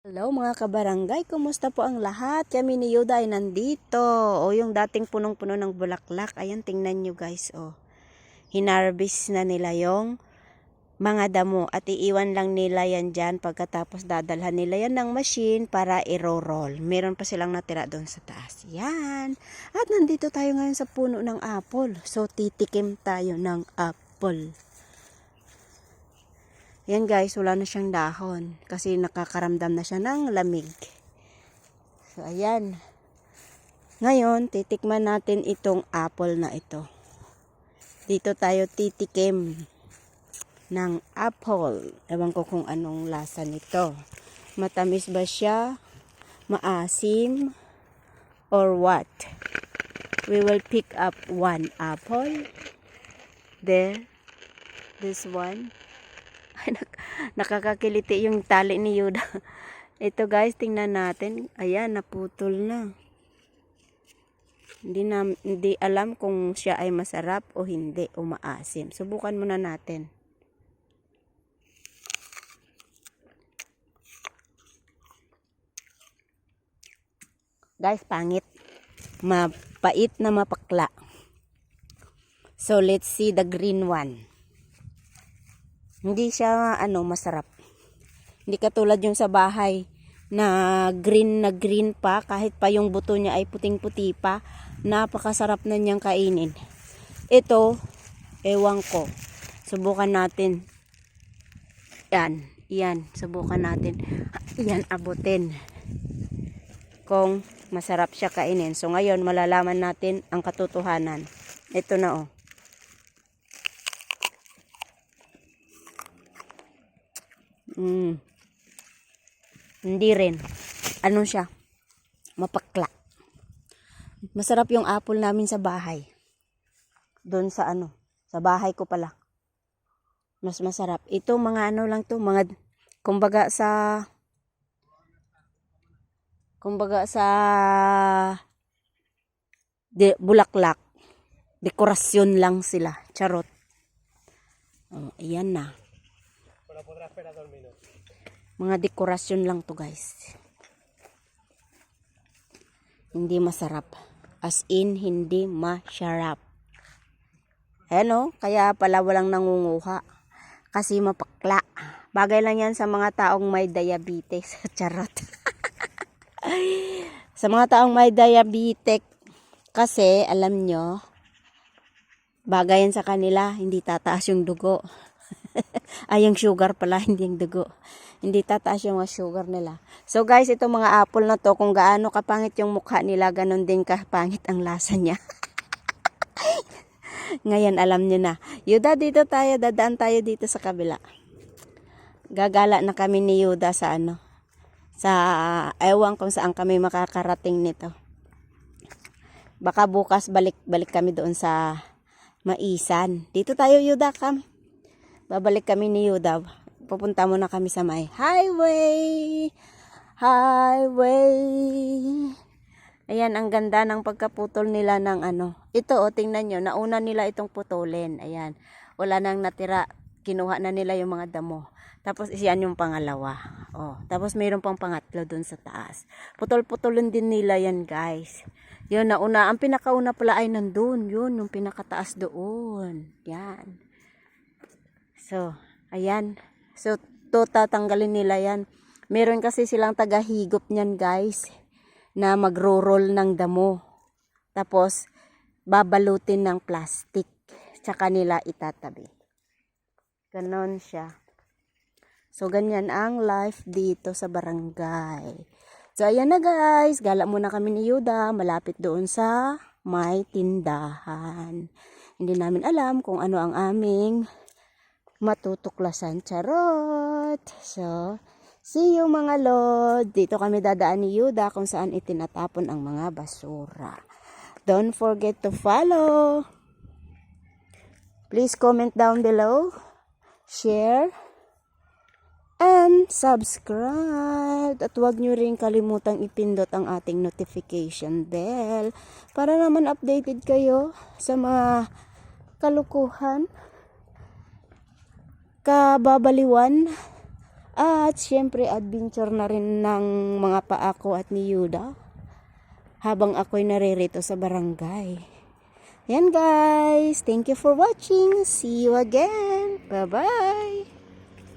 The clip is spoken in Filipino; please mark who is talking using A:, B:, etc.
A: Hello mga kabarangay, kumusta po ang lahat? Kami ni Yuda ay nandito. O yung dating punong-puno ng bulaklak. Ayan, tingnan nyo guys. O, hinarvest na nila yung mga damo at iiwan lang nila yan dyan pagkatapos dadalhan nila yan ng machine para i-roll. Meron pa silang natira doon sa taas. Yan. At nandito tayo ngayon sa puno ng apple. So titikim tayo ng apple. Yan guys, wala na siyang dahon kasi nakakaramdam na siya ng lamig. So ayan. Ngayon, titikman natin itong apple na ito. Dito tayo titikim ng apple. Ewan ko kung anong lasa nito. Matamis ba siya? Maasim? Or what? We will pick up one apple. There. This one. Nakakakiliti yung tali ni Yuda. Ito guys, tingnan natin. Ayan, naputol na. Hindi, na, hindi alam kung siya ay masarap o hindi o maasim. Subukan muna natin. Guys, pangit. Mapait na mapakla. So, let's see the green one hindi siya ano masarap. Hindi katulad yung sa bahay na green na green pa kahit pa yung buto niya ay puting-puti pa. Napakasarap na niyang kainin. Ito, ewan ko. Subukan natin. Yan, yan, subukan natin. Yan, abutin. Kung masarap siya kainin. So ngayon, malalaman natin ang katotohanan. Ito na oh. Mm. Hindi rin. Ano siya? Mapakla. Masarap yung apple namin sa bahay. Doon sa ano, sa bahay ko pala. Mas masarap. Ito mga ano lang to, mga kumbaga sa kumbaga sa de, bulaklak. Dekorasyon lang sila. Charot. Oh, ayan na. Mga dekorasyon lang to guys. Hindi masarap. As in, hindi masarap. Ano? Kaya pala walang nangunguha. Kasi mapakla. Bagay lang yan sa mga taong may diabetes. Charot. sa mga taong may diabetes, kasi alam nyo, bagay yan sa kanila, hindi tataas yung dugo. Ay, yung sugar pala, hindi yung dugo. Hindi tataas yung mga sugar nila. So guys, itong mga apple na to, kung gaano kapangit yung mukha nila, ganun din kapangit ang lasa niya. Ngayon, alam niyo na. Yuda, dito tayo, dadaan tayo dito sa kabila. Gagala na kami ni Yuda sa ano, sa ewan kung saan kami makakarating nito. Baka bukas balik-balik kami doon sa Maisan. Dito tayo, Yuda, kam. Babalik kami ni Yuda. Pupunta muna kami sa may highway. Highway. Ayan, ang ganda ng pagkaputol nila ng ano. Ito, o, tingnan nyo. Nauna nila itong putulin. Ayan. Wala nang natira. Kinuha na nila yung mga damo. Tapos, yan yung pangalawa. Oh, tapos, mayroon pang pangatlo dun sa taas. Putol-putulin din nila yan, guys. Yun, nauna. Ang pinakauna pala ay nandun. Yun, yung pinakataas doon. Yan. So, ayan. So, to tatanggalin nila yan. Meron kasi silang tagahigop niyan, guys, na magro-roll ng damo. Tapos, babalutin ng plastic. Tsaka nila itatabi. Ganon siya. So, ganyan ang life dito sa barangay. So, ayan na guys. Gala muna kami ni Yuda. Malapit doon sa may tindahan. Hindi namin alam kung ano ang aming matutuklasan. Charot! So, see you mga lord. Dito kami dadaan ni Yuda kung saan itinatapon ang mga basura. Don't forget to follow. Please comment down below. Share. And subscribe. At huwag nyo rin kalimutang ipindot ang ating notification bell para naman updated kayo sa mga kalukuhan kababaliwan At syempre adventure na rin ng mga paako at ni Yuda habang ako'y naririto sa barangay. Yan guys, thank you for watching. See you again. Bye-bye.